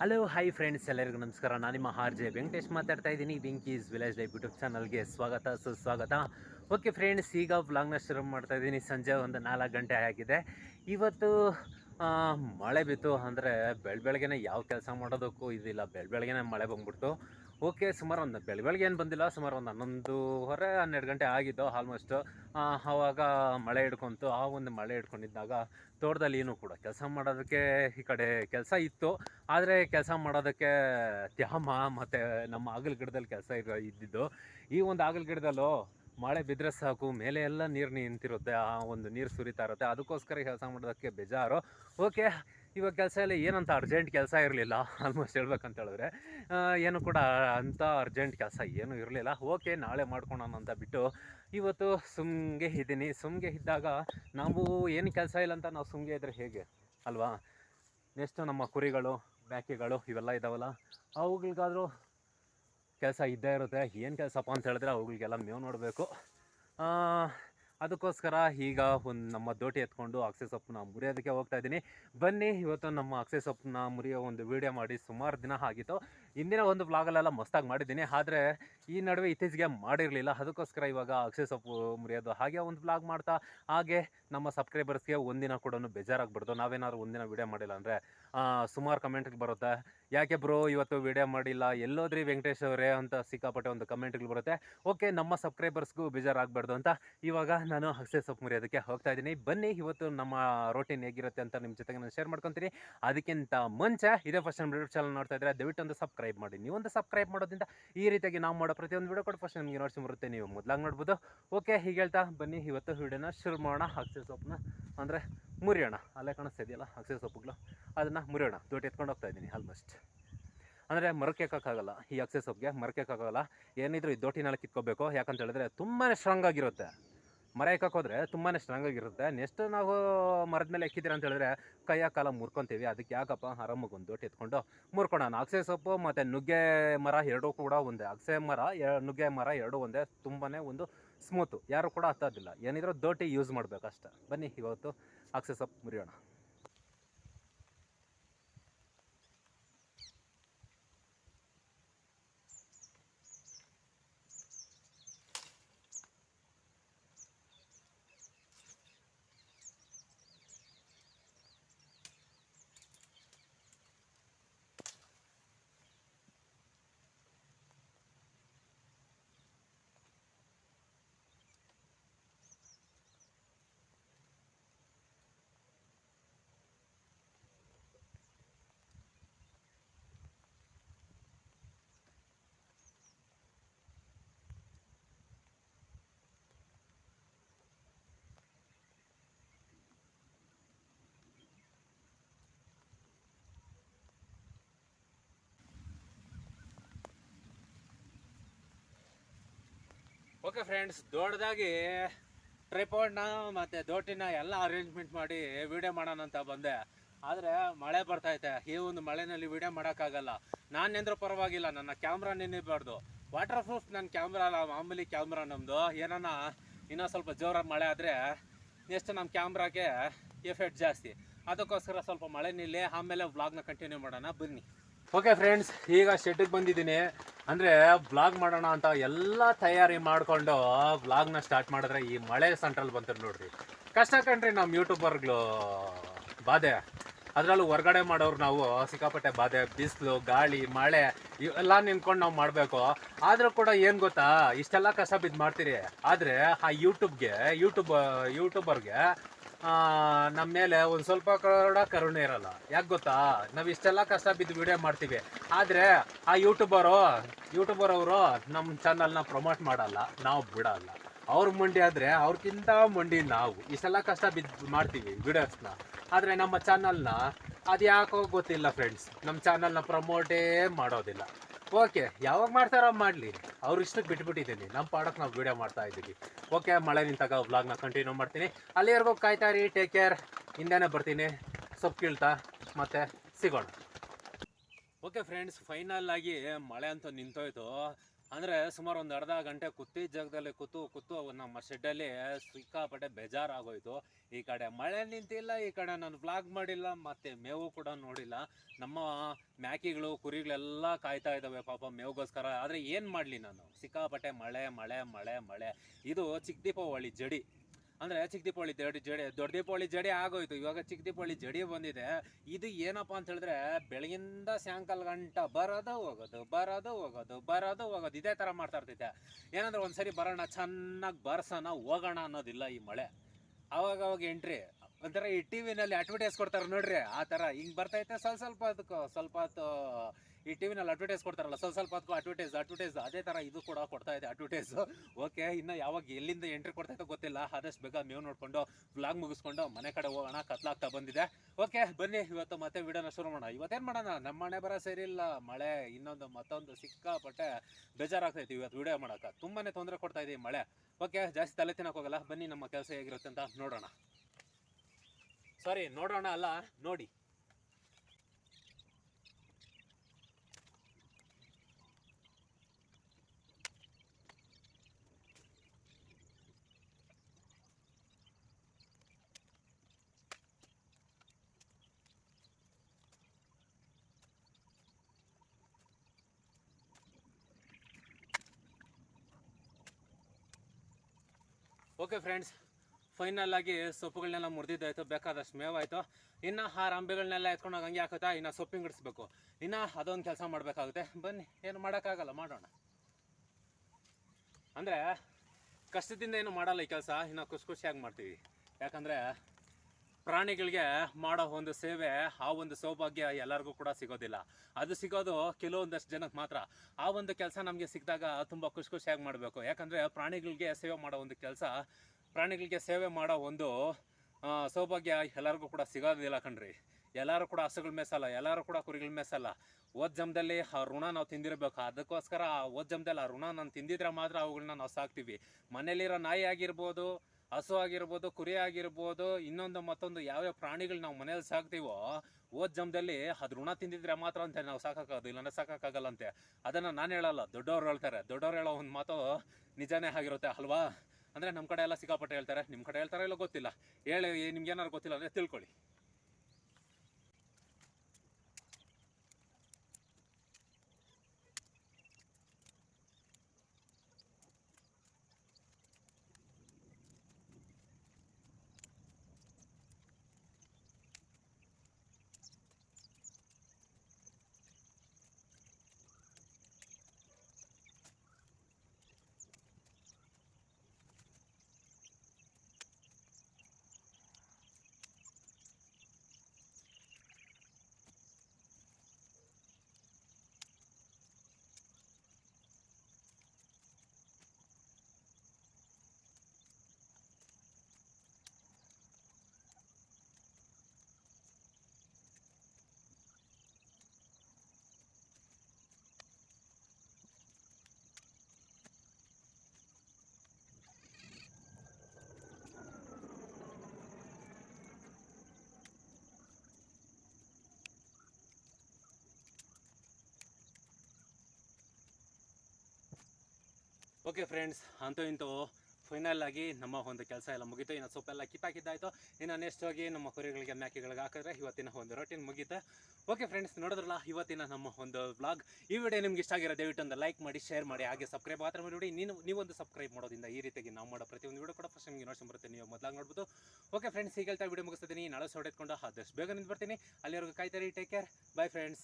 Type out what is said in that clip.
Hello hi friends ಎಲ್ಲರಿಗೂ ನಮಸ್ಕಾರ. ನಾನು ನಿಮ್ಮ ಆರ್ ಜೆ ವೆಂಕಟೇಶ್ ಮಾತಾಡ್ತಾ ಇದ್ದೀನಿ. ವಿಂಕೀಸ್ ವಿಲೇಜ್ ಲೈಫ್ ಯೂಟ್ಯೂಬ್ ಚಾನಲ್ಗೆ ಸ್ವಾಗತ, ಸುಸ್ವಾಗತ. ಓಕೆ ಫ್ರೆಂಡ್ಸ್ ಈಗ ವ್ಲಾಗ್ನ ಶುರು ಮಾಡ್ತಾ ಇದ್ದೀನಿ. ಸಂಜೆ ಒಂದು ನಾಲ್ಕು ಗಂಟೆ ಆಗಿದೆ. ಇವತ್ತು ಮಳೆ ಬಿತ್ತು ಅಂದರೆ ಬೆಳ ಬೆಳಗ್ಗೆನೆ ಯಾವ ಕೆಲಸ ಮಾಡೋದಕ್ಕೂ ಇದಿಲ್ಲ. ಬೆಳ ಬೆಳಗ್ಗೆನೆ ಮಳೆ ಬಂದ್ಬಿಡ್ತು. ಓಕೆ, ಸುಮಾರು ಒಂದು ಬೆಳ ಬೆಳಗ್ಗೆ ಏನು ಬಂದಿಲ್ಲ, ಸುಮಾರು ಒಂದು ಹನ್ನೊಂದುವರೆ, ಹನ್ನೆರಡು ಗಂಟೆ ಆಗಿದ್ದು ಆಲ್ಮೋಸ್ಟ್ ಆವಾಗ ಮಳೆ ಹಿಡ್ಕೊಂತು. ಆ ಒಂದು ಮಳೆ ಹಿಡ್ಕೊಂಡಿದ್ದಾಗ ತೋಟದಲ್ಲಿ ಏನು ಕೂಡ ಕೆಲಸ ಮಾಡೋದಕ್ಕೆ ಈ ಕಡೆ ಕೆಲಸ ಇತ್ತು. ಆದರೆ ಕೆಲಸ ಮಾಡೋದಕ್ಕೆ ತ್ಯಾಮ ಮತ್ತು ನಮ್ಮ ಆಗಲ ಗಿಡದಲ್ಲಿ ಕೆಲಸ ಇರೋ, ಇದ್ದಿದ್ದು. ಈ ಒಂದು ಆಗಲ ಗಿಡದಲ್ಲೂ ಮಳೆ ಬಿದ್ದರೆ ಸಾಕು, ಮೇಲೆ ಎಲ್ಲ ನೀರು ನಿಂತಿರುತ್ತೆ, ಆ ಒಂದು ನೀರು ಸುರಿತಾ ಇರುತ್ತೆ. ಅದಕ್ಕೋಸ್ಕರ ಕೆಲಸ ಮಾಡೋದಕ್ಕೆ ಬೇಜಾರು. ಓಕೆ, ಇವಾಗ ಕೆಲಸ ಎಲ್ಲ ಏನಂತ ಅರ್ಜೆಂಟ್ ಕೆಲಸ ಇರಲಿಲ್ಲ ಆಲ್ಮೋಸ್ಟ್ ಹೇಳ್ಬೇಕಂತ ಹೇಳಿದ್ರೆ. ಏನು ಕೂಡ ಅಂಥ ಅರ್ಜೆಂಟ್ ಕೆಲಸ ಏನೂ ಇರಲಿಲ್ಲ. ಓಕೆ, ನಾಳೆ ಮಾಡ್ಕೊಳೋಣ ಅಂತ ಬಿಟ್ಟು ಇವತ್ತು ಸುಮ್ಗೆ ಇದ್ದೀನಿ. ಸುಮ್ಗೆ ಇದ್ದಾಗ ನಾವು ಏನು ಕೆಲಸ ಇಲ್ಲ ಅಂತ ನಾವು ಸುಮ್ಗೆ ಇದ್ದರೆ ಹೇಗೆ? ಅಲ್ವಾ? ನೆಕ್ಸ್ಟು ನಮ್ಮ ಕುರಿಗಳು ಮೇಕೆಗಳು ಇವೆಲ್ಲ ಇದ್ದಾವಲ್ಲ ಅವುಗಳಿಗಾದರೂ ಕೆಲಸ ಇದ್ದೇ ಇರುತ್ತೆ. ಏನು ಕೆಲಸಪ್ಪ ಅಂತ ಹೇಳಿದ್ರೆ ಅವುಗಳಿಗೆಲ್ಲ ಮೇವು ನೋಡಬೇಕು. ಅದಕ್ಕೋಸ್ಕರ ಈಗ ಒಂದು ನಮ್ಮ ದೋಟಿ ಎತ್ಕೊಂಡು ಅಕ್ಷೆ ಸೊಪ್ಪನ್ನ ಮುರಿಯೋದಕ್ಕೆ ಹೋಗ್ತಾ ಇದ್ದೀನಿ. ಬನ್ನಿ, ಇವತ್ತು ನಮ್ಮ ಅಕ್ಷೆ ಸೊಪ್ಪನ್ನ ಮುರಿಯೋ ಒಂದು ವಿಡಿಯೋ ಮಾಡಿ ಸುಮಾರು ದಿನ ಆಗಿತ್ತು. ಇಂದಿನ ಒಂದು ವ್ಲಾಗಲ್ಲೆಲ್ಲ ಮಸ್ತಾಗಿ ಮಾಡಿದ್ದೀನಿ. ಆದರೆ ಈ ನಡುವೆ ಇತ್ತೀಚೆಗೆ ಮಾಡಿರಲಿಲ್ಲ. ಅದಕ್ಕೋಸ್ಕರ ಇವಾಗ ಅಕ್ಷಯ ಸೊಪ್ಪು ಮುರಿಯೋದು ಹಾಗೆ ಒಂದು ಬ್ಲಾಗ್ ಮಾಡ್ತಾ. ಹಾಗೆ ನಮ್ಮ ಸಬ್ಸ್ಕ್ರೈಬರ್ಸ್ಗೆ ಒಂದಿನ ಕೂಡ ಬೇಜಾರಾಗ್ಬಿಡ್ತು ನಾವೇನಾದ್ರು ಒಂದಿನ ವೀಡಿಯೋ ಮಾಡಿಲ್ಲ ಅಂದರೆ ಸುಮಾರು ಕಮೆಂಟ್ಗಳು ಬರುತ್ತೆ. ಯಾಕೆ ಬ್ರೋ ಇವತ್ತು ವಿಡಿಯೋ ಮಾಡಿಲ್ಲ? ಎಲ್ಲೋದ್ರಿ ವೆಂಕಟೇಶ್ ಅವರೇ ಅಂತ ಸಿಕ್ಕಾಪಟ್ಟೆ ಒಂದು ಕಮೆಂಟ್ಗಳು ಬರುತ್ತೆ. ಓಕೆ, ನಮ್ಮ ಸಬ್ಸ್ಕ್ರೈಬರ್ಸ್ಗೂ ಬೇಜಾರಾಗಬಾರ್ದು ಅಂತ ಇವಾಗ ನಾನು ಅಕ್ಷಯ ಸೊಪ್ಪು ಮುರಿಯೋದಕ್ಕೆ ಹೋಗ್ತಾ ಇದ್ದೀನಿ. ಬನ್ನಿ, ಇವತ್ತು ನಮ್ಮ ರೋಟೀನ್ ಹೇಗಿರುತ್ತೆ ಅಂತ ನಿಮ್ಮ ಜೊತೆಗೆ ನಾನು ಶೇರ್ ಮಾಡ್ಕೊತೀನಿ. ಅದಕ್ಕಿಂತ ಮುಂಚೆ ಇದೇ ಫಸ್ಟ್ ನಮ್ಮ ಯೂಟ್ಯೂಬ್ ಚಾನಲ್ ನೋಡ್ತಾ ಇದ್ರೆ ದಯವಿಟ್ಟು ಒಂದು ಸಬ್ಸ್ಕ್ರೈಬ್ ಮಾಡಿ. ನೀವೊಂದು ಸಬ್ಸ್ಕ್ರೈಬ್ ಮಾಡೋದ್ರಿಂದ ಈ ರೀತಿಯಾಗಿ ನಾವು ಮಾಡೋ ಪ್ರತಿಯೊಂದು ವಿಡಿಯೋ ಕೂಡ ಫಸ್ಟ್ ನಿಮಗೆ ನೋಡ್ಸಿ ಬರುತ್ತೆ. ನೀವು ಮೊದಲಾಗಿ ನೋಡ್ಬೋದು. ಓಕೆ ಹೀಗೆ ಹೇಳ್ತಾ ಬನ್ನಿ. ಇವತ್ತು ವಿಡಿಯೋನ ಶುರು ಮಾಡೋಣ. ಅಕ್ಷಯ ಸೊಪ್ಪನ್ನ ಅಂದರೆ ಮುರಿಯೋಣ. ಅಲ್ಲೇ ಕಾಣಿಸ್ತಾ ಇದೆಯಲ್ಲ ಅಕ್ಷಯ ಸೊಪ್ಪುಗಳು ಅದನ್ನು ಮುರಿಯೋಣ. ದೊಡ್ಡ ಎತ್ಕೊಂಡು ಹೋಗ್ತಾ ಇದ್ದೀನಿ ಆಲ್ಮೋಸ್ಟ್ ಅಂದರೆ ಮರಕ್ಕೆ ಹಾಕೋಕ್ಕಾಗಲ್ಲ. ಈ ಅಕ್ಷಯ ಸೊಪ್ಪಿಗೆ ಮರಕ್ಕೆ ಹಾಕೋಕ್ಕಾಗಲ್ಲ. ಏನಿದ್ರು ಈ ದೋಟಿನೆಲ್ಲ ಕಿತ್ಕೋಬೇಕು. ಯಾಕಂತ ಹೇಳಿದ್ರೆ ತುಂಬಾ ಸ್ಟ್ರಾಂಗ್ ಆಗಿರುತ್ತೆ. ಮರ ಹೋದರೆ ತುಂಬಾ ಸ್ಟ್ರಾಂಗ್ ಆಗಿರುತ್ತೆ. ನೆಕ್ಸ್ಟ್ ನಾವು ಮರದ ಮೇಲೆ ಎಕ್ಕಿದ್ದೀರ ಅಂತ ಹೇಳಿದ್ರೆ ಕೈಯ ಕಾಲ ಮುರ್ಕೊತೀವಿ. ಅದಕ್ಕೆ ಯಾಕಪ್ಪ? ಆರಾಮಾಗಿ ಒಂದು ದೊಡ್ಡ ಎತ್ಕೊಂಡು ಮುರ್ಕೊಳ್ಳೋಣ. ಅಗಸೆ ಸೊಪ್ಪು ಮತ್ತು ನುಗ್ಗೆ ಮರ ಎರಡೂ ಕೂಡ ಒಂದೇ. ಅಗಸೆ ಮರ ನುಗ್ಗೆ ಮರ ಎರಡೂ ಒಂದೇ. ತುಂಬಾ ಒಂದು ಸ್ಮೂತು ಯಾರು ಕೂಡ ಹತ್ತೋದಿಲ್ಲ. ಏನಿದ್ರು ದೋಟಿ ಯೂಸ್ ಮಾಡಬೇಕಷ್ಟೆ. ಬನ್ನಿ, ಇವತ್ತು ಅಗಸೆ ಸೊಪ್ಪು ಮುರಿಯೋಣ. ಓಕೆ ಫ್ರೆಂಡ್ಸ್ ದೊಡ್ಡದಾಗಿ ಟ್ರೈಪಾಡ್ನ ಮತ್ತು ದೋಟಿನ ಎಲ್ಲ ಅರೇಂಜ್ಮೆಂಟ್ ಮಾಡಿ ವಿಡಿಯೋ ಮಾಡೋಣ ಅಂತ ಬಂದೆ. ಆದರೆ ಮಳೆ ಬರ್ತೈತೆ ಈ ಒಂದು ಮಳೆನಲ್ಲಿ ವಿಡಿಯೋ ಮಾಡೋಕ್ಕಾಗಲ್ಲ. ನಾನು ಎಂದ್ರೂ ಪರವಾಗಿಲ್ಲ, ನನ್ನ ಕ್ಯಾಮ್ರಾ ನೆನಿಬಾರ್ದು ವಾಟರ್ ಪ್ರೂಫ್ ನನ್ನ ಕ್ಯಾಮ್ರಾ ಅಲ್ಲ, ಮಾಮೂಲಿ ಕ್ಯಾಮ್ರಾ ನಮ್ಮದು ಏನನ್ನ ಇನ್ನೂ ಸ್ವಲ್ಪ ಜೋರಾಗಿ ಮಳೆ ಆದರೆ ನೆಕ್ಸ್ಟ್ ನಮ್ಮ ಕ್ಯಾಮ್ರಾಗೆ ಎಫೆಕ್ಟ್ ಜಾಸ್ತಿ. ಅದಕ್ಕೋಸ್ಕರ ಸ್ವಲ್ಪ ಮಳೆ ನಿಲ್ಲಿ, ಆಮೇಲೆ ವ್ಲಾಗ್ನ ಕಂಟಿನ್ಯೂ ಮಾಡೋಣ. ಬನ್ನಿ. ಓಕೆ ಫ್ರೆಂಡ್ಸ್ ಈಗ ಶೆಡ್ಗೆ ಬಂದಿದ್ದೀನಿ. ಅಂದರೆ ಬ್ಲಾಗ್ ಮಾಡೋಣ ಅಂತ ಎಲ್ಲ ತಯಾರಿ ಮಾಡಿಕೊಂಡು ಬ್ಲಾಗ್ನ ಸ್ಟಾರ್ಟ್ ಮಾಡಿದ್ರೆ ಈ ಮಳೆ ಸೆಂಟ್ರಲ್ಲಿ ಬಂತಾರೆ ನೋಡ್ರಿ. ಕಷ್ಟ ಕಣ್ರಿ ನಮ್ಮ ಯೂಟ್ಯೂಬರ್ಗಳು ಬಾಧೆ. ಅದರಲ್ಲೂ ಹೊರ್ಗಡೆ ಮಾಡೋರು ನಾವು ಸಿಕ್ಕಾಪಟ್ಟೆ ಬಾಧೆ. ಬಿಸಿಲು, ಗಾಳಿ, ಮಳೆ, ಇವೆಲ್ಲ ನಿಂತ್ಕೊಂಡು ನಾವು ಮಾಡಬೇಕು. ಆದರೂ ಕೂಡ ಏನು ಗೊತ್ತಾ? ಇಷ್ಟೆಲ್ಲ ಕಷ್ಟ ಬಿದ್ದು ಮಾಡ್ತೀರಿ. ಆದರೆ ಆ ಯೂಟ್ಯೂಬ್ಗೆ ಯೂಟ್ಯೂಬ್ ಯೂಟ್ಯೂಬರ್ಗೆ ನಮ್ಮ ಮೇಲೆ ಒಂದು ಸ್ವಲ್ಪ ಕೂಡ ಕರುಣೆ ಇರಲ್ಲ. ಯಾಕೆ ಗೊತ್ತಾ? ನಾವು ಇಷ್ಟೆಲ್ಲ ಕಷ್ಟ ಬಿದ್ದು ವಿಡಿಯೋ ಮಾಡ್ತೀವಿ. ಆದರೆ ಆ ಯೂಟ್ಯೂಬರು ಯೂಟ್ಯೂಬರ್ ಅವರು ನಮ್ಮ ಚಾನಲ್ನ ಪ್ರಮೋಟ್ ಮಾಡಲ್ಲ. ನಾವು ಬಿಡಲ್ಲ. ಅವ್ರ ಮಂಡಿ ಆದರೆ ಅವ್ರಿಗಿಂತ ಮಂಡಿ ನಾವು ಇಷ್ಟೆಲ್ಲ ಕಷ್ಟ ಬಿದ್ದು ಮಾಡ್ತೀವಿ ವಿಡಿಯೋಸ್ನ ಆದರೆ ನಮ್ಮ ಚಾನಲ್ನ ಅದು ಯಾಕೋ ಗೊತ್ತಿಲ್ಲ ಫ್ರೆಂಡ್ಸ್ ನಮ್ಮ ಚಾನಲ್ನ ಪ್ರಮೋಟೇ ಮಾಡೋದಿಲ್ಲ. ಓಕೆ ಯಾವಾಗ ಮಾಡ್ತಾರೋ ಮಾಡಲಿ. ಅವ್ರ ಇಷ್ಟಕ್ಕೆ ಬಿಟ್ಬಿಟ್ಟಿದ್ದೀನಿ. ನಮ್ಮ ಪಾಡಕ್ಕೆ ನಾವು ವಿಡಿಯೋ ಮಾಡ್ತಾ ಇದ್ದೀವಿ. ಓಕೆ ಮಳೆ ನಿಂತಾಗ ವ್ಲಾಗ್ನ ಕಂಟಿನ್ಯೂ ಮಾಡ್ತೀನಿ. ಅಲ್ಲಿವರೆಗೂ ಕಾಯ್ತಾ ರೀ ಟೇಕ್ ಕೇರ್ ಹಿಂದೆನೇ ಬರ್ತೀನಿ. ಸೊಪ್ಪು ಕೀಳ್ತಾ, ಮತ್ತೆ ಸಿಗೋಣ. ಓಕೆ ಫ್ರೆಂಡ್ಸ್ ಫೈನಲ್ ಆಗಿ ಮಳೆ ಅಂತ ನಿಂತೋಯ್ತು. ಅಂದರೆ ಸುಮಾರು ಒಂದು ಅರ್ಧ ಗಂಟೆ ಕುತ್ತಿ ಜಾಗದಲ್ಲಿ ಕೂತು ಕೂತು ನಮ್ಮ ಶೆಡ್ಡಲ್ಲಿ ಸಿಕ್ಕಾಪಟ್ಟೆ ಬೇಜಾರಾಗೋಯಿತು. ಈ ಕಡೆ ಮಳೆ ನಿಂತಿಲ್ಲ, ಈ ಕಡೆ ನಾನು ಬ್ಲಾಗ್ ಮಾಡಿಲ್ಲ, ಮತ್ತು ಮೇವು ಕೂಡ ನೋಡಿಲ್ಲ. ನಮ್ಮ ಮ್ಯಾಕಿಗಳು, ಕುರಿಗಳೆಲ್ಲ ಕಾಯ್ತಾ ಇದ್ದಾವೆ ಪಾಪ ಮೇವುಗೋಸ್ಕರ. ಆದರೆ ಏನು ಮಾಡಲಿ ನಾನು? ಸಿಕ್ಕಾಪಟ್ಟೆ ಮಳೆ ಮಳೆ ಮಳೆ ಮಳೆ. ಇದು ಚಿಕ್ಕ ದೀಪಾವಳಿ ಜಡಿ. ಅಂದರೆ ಚಿಕ್ಕ ದೀಪಾವಳಿ ಜಡಿ ಜಡೆ ದೊಡ್ಡ ದೀಪಾವಳಿ ಜಡಿ ಆಗೋಯ್ತು. ಇವಾಗ ಚಿಕ್ಕ ದೀಪಾವಳಿ ಜಡಿ ಬಂದಿದೆ. ಇದು ಏನಪ್ಪ ಅಂತ ಹೇಳಿದ್ರೆ ಬೆಳಗಿಂದ ಸಾಯಂಕಾಲ ಗಂಟ ಬರೋದು ಹೋಗೋದು ಬರೋದು ಹೋಗೋದು ಬರೋದು ಹೋಗೋದು. ಇದೇ ಥರ ಮಾಡ್ತಾ ಇರ್ತೈತೆ ಏನಂದ್ರೆ ಒಂದ್ಸರಿ ಬರೋಣ, ಚೆನ್ನಾಗಿ ಬರ್ಸೋಣ, ಹೋಗೋಣ ಅನ್ನೋದಿಲ್ಲ ಈ ಮಳೆ. ಅವಾಗ ಅವಾಗ ಎಂಟ್ರಿ ಒಂಥರ ಈ ಟಿ ವಿನಲ್ಲಿ ಅಡ್ವರ್ಟೈಸ್ ಕೊಡ್ತಾರೆ ನೋಡ್ರಿ. ಆ ಥರ ಹಿಂಗೆ ಬರ್ತೈತೆ ಸ್ವಲ್ಪ ಸ್ವಲ್ಪ ಅದಕ್ಕೆ, ಸ್ವಲ್ಪ ಹೊತ್ತು ಈ ಟಿ ವಿನಲ್ಲಿ ಅಡ್ವರ್ಟೈಸ್ ಕೊಡ್ತಾರಲ್ಲ, ಸ್ವಲ್ಪ ಸ್ವಲ್ಪ ಅದಕ್ಕೂ ಅಡ್ವರ್ಟೈಸ್ ಅಡ್ವರ್ಟೈಸ್ ಅದೇ ಥರ ಇದು ಕೂಡ ಕೊಡ್ತಾ ಇದೆ ಅಡ್ವರ್ಟೈಸ್ ಓಕೆ ಇನ್ನು ಯಾವಾಗ ಎಲ್ಲಿಂದ ಎಂಟ್ರಿ ಕೊಡ್ತೈತೋ ಗೊತ್ತಿಲ್ಲ. ಆದಷ್ಟು ಬೇಗ ಮೇವು ನೋಡಿಕೊಂಡು ವ್ಲಾಗ್ ಮುಗಿಸ್ಕೊಂಡು ಮನೆ ಕಡೆ ಹೋಗೋಣ. ಕತ್ಲಾಗ್ತಾ ಬಂದಿದೆ. ಓಕೆ ಬನ್ನಿ, ಇವತ್ತು ಮತ್ತೆ ವಿಡಿಯೋನ ಶುರು ಮಾಡೋಣ. ಇವತ್ತೇನು ಮಾಡೋಣ? ನಮ್ಮ ಮನೆ ಬರೋ ಸರಿ ಇಲ್ಲ. ಮಳೆ, ಇನ್ನೊಂದು ಮತ್ತೊಂದು ಸಿಕ್ಕಾಪಟ್ಟೆ ಬೇಜಾರಾಗ್ತೈತಿ ಇವತ್ತು ವಿಡಿಯೋ ಮಾಡೋಕೆ. ತುಂಬಾ ತೊಂದರೆ ಕೊಡ್ತಾ ಇದೆ ಮಳೆ. ಓಕೆ ಜಾಸ್ತಿ ತಲೆ ತಿನ್ನೋಕ್ಕೋಗಲ್ಲ ಬನ್ನಿ, ನಮ್ಮ ಕೆಲಸ ಹೇಗಿರುತ್ತೆ ಅಂತ ನೋಡೋಣ. ಸಾರಿ ನೋಡೋಣ ಅಲ್ಲ, ನೋಡಿ. ಓಕೆ ಫ್ರೆಂಡ್ಸ್ ಫೈನಲ್ ಆಗಿ ಸೊಪ್ಪುಗಳನ್ನೆಲ್ಲ ಮುರಿದಿದ್ದಾಯ್ತು, ಬೇಕಾದಷ್ಟು ಮೇವಾಯಿತು. ಇನ್ನು ಆ ರಂಬೆಗಳನ್ನೆಲ್ಲ ಎತ್ಕೊಂಡು ಹಂಗೆ ಹಾಕುತ್ತಾ, ಇನ್ನು ಸೊಪ್ಪಿಂಗ್ ಇಡಿಸ್ಬೇಕು ಇನ್ನು ಅದೊಂದು ಕೆಲಸ ಮಾಡಬೇಕಾಗುತ್ತೆ. ಬನ್ನಿ, ಏನು ಮಾಡೋಕ್ಕಾಗಲ್ಲ, ಮಾಡೋಣ. ಅಂದರೆ, ಕಷ್ಟದಿಂದ ಏನು ಮಾಡಲ್ಲ ಈ ಕೆಲಸ, ಇನ್ನು ಖುಷಿ ಖುಷಿಯಾಗಿ ಮಾಡ್ತೀವಿ. ಯಾಕಂದರೆ ಪ್ರಾಣಿಗಳಿಗೆ ಮಾಡೋ ಒಂದು ಸೇವೆ, ಆ ಒಂದು ಸೌಭಾಗ್ಯ ಎಲ್ಲರಿಗೂ ಕೂಡ ಸಿಗೋದಿಲ್ಲ. ಅದು ಸಿಗೋದು ಕೆಲವೊಂದಷ್ಟು ಜನಕ್ಕೆ ಮಾತ್ರ. ಆ ಒಂದು ಕೆಲಸ ನಮಗೆ ಸಿಕ್ಕಿದಾಗ ತುಂಬ ಖುಷಿ ಖುಷಿಯಾಗಿ ಮಾಡಬೇಕು. ಯಾಕಂದರೆ ಪ್ರಾಣಿಗಳಿಗೆ ಸೇವೆ ಮಾಡೋ ಒಂದು ಕೆಲಸ, ಪ್ರಾಣಿಗಳಿಗೆ ಸೇವೆ ಮಾಡೋ ಒಂದು ಸೌಭಾಗ್ಯ ಎಲ್ಲರಿಗೂ ಕೂಡ ಸಿಗೋದಿಲ್ಲ ಕಣ್ರಿ. ಎಲ್ಲರೂ ಕೂಡ ಹಸುಗಳ ಮೇಸಲ್ಲ ಎಲ್ಲರೂ ಕೂಡ ಕುರಿಗಳ ಮೇಸಲ್ಲ ಓದ್ ಆ ಋಣ ನಾವು ತಿಂದಿರಬೇಕು. ಅದಕ್ಕೋಸ್ಕರ ಆ ಓದ್ ಆ ಋಣ ನಾನು ತಿಂದಿದ್ರೆ ಮಾತ್ರ ಅವುಗಳನ್ನ ನಾವು ಸಾಕ್ತೀವಿ. ಮನೇಲಿರೋ ನಾಯಿ ಆಗಿರ್ಬೋದು ಹಸು ಆಗಿರ್ಬೋದು, ಕುರಿ ಆಗಿರ್ಬೋದು, ಇನ್ನೊಂದು ಮತ್ತೊಂದು ಯಾವ್ಯಾವ ಪ್ರಾಣಿಗಳು ನಾವು ಮನೇಲಿ ಸಾಕ್ತೀವೋ ಓದ್ ಜಮದಲ್ಲಿ ಅದು ಋಣ ತಿಂದಿದ್ರೆ ಮಾತ್ರ ಅಂತ ನಾವು ಸಾಕಾಗೋದು ಇಲ್ಲಾಂದ್ರೆ ಸಾಕಾಗಲ್ಲ ಅಂತೆ. ಅದನ್ನು ನಾನು ಹೇಳಲ್ಲ, ದೊಡ್ಡವ್ರು ಹೇಳ್ತಾರೆ. ದೊಡ್ಡವ್ರು ಹೇಳೋ ಒಂದು ಮಾತು ನಿಜಾನೇ ಆಗಿರುತ್ತೆ, ಅಲ್ವಾ? ಅಂದರೆ ನಮ್ಮ ಕಡೆ ಎಲ್ಲ ಸಿಕ್ಕಾಪಟ್ಟೆ ಹೇಳ್ತಾರೆ. ನಿಮ್ಮ ಕಡೆ ಹೇಳ್ತಾರೋ ಇಲ್ಲ ಗೊತ್ತಿಲ್ಲ. ಹೇಳಿ, ನಿಮ್ಗೆ ಏನಾರು ಗೊತ್ತಿಲ್ಲ ಅಂದರೆ ತಿಳ್ಕೊಳ್ಳಿ. ಓಕೆ ಫ್ರೆಂಡ್ಸ್ ಅಂತೂ ಇಂತೂ ಫೈನಲ್ ಆಗಿ ನಮ್ಮ ಒಂದು ಕೆಲಸ ಎಲ್ಲ ಮುಗಿತು. ಇನ್ನು ಸೊಪ್ಪೆಲ್ಲ ಕಿತ್ತಾಕಿದ್ದಾಯ್ತು ಇನ್ನು ನೆಕ್ಸ್ಟ್ ಹೋಗಿ ನಮ್ಮ ಕುರಿಗಳಿಗೆ, ಮ್ಯಾಕೆಗಳಿಗೆ ಹಾಕಿದ್ರೆ ಇವತ್ತಿನ ಒಂದು ರೊಟೀನ್ ಮುಗೀತು. ಓಕೆ ಫ್ರೆಂಡ್ಸ್ ನೋಡಿದ್ರಲ್ಲ, ಇವತ್ತಿನ ನಮ್ಮ ಒಂದು ವ್ಲಾಗ್ ಈ ವಿಡಿಯೋ ನಿಮ್ಗೆ ಇಷ್ಟ ಆಗಿರೋ ದಯವಿಟ್ಟು ಒಂದು ಲೈಕ್ ಮಾಡಿ ಶೇರ್ ಮಾಡಿ, ಹಾಗೆ ಸಬ್ಸ್ಕ್ರೈಬ್ ಮಾತ್ರ ಮಾಡಿ ನೀನು, ನೀವೊಂದು ಸಬ್ಸ್ಕ್ರೈಬ್ ಮಾಡೋದಿಂದ ಈ ರೀತಿಯಾಗಿ ನಾವು ಮಾಡೋ ಪ್ರತಿಯೊಂದು ವಿಡಿಯೋ ಕೂಡ ಫಸ್ಟ್ ನಿಮಗೆ ನೋಡ್ಕೊಂಡು ಬರುತ್ತೆ. ನೀವು ಮೊದಲಾಗಿ ನೋಡ್ಬೋದು. ಓಕೆ ಫ್ರೆಂಡ್ಸ್ ಈಗ ಹೇಳ್ತಾ ವಿಡಿಯೋ ಮುಗಿಸ್ತೀನಿ ನಾಳೆ ಸೊಡೆಕೊಂಡು ಆದಷ್ಟು ಬೇಗ ನಿಂತು ಬರ್ತೀನಿ ಅಲ್ಲಿವರೆಗೂ ಕಾಯ್ತಾರೆ ಟೇಕ್ ಕೇರ್ ಬೈ ಫ್ರೆಂಡ್ಸ್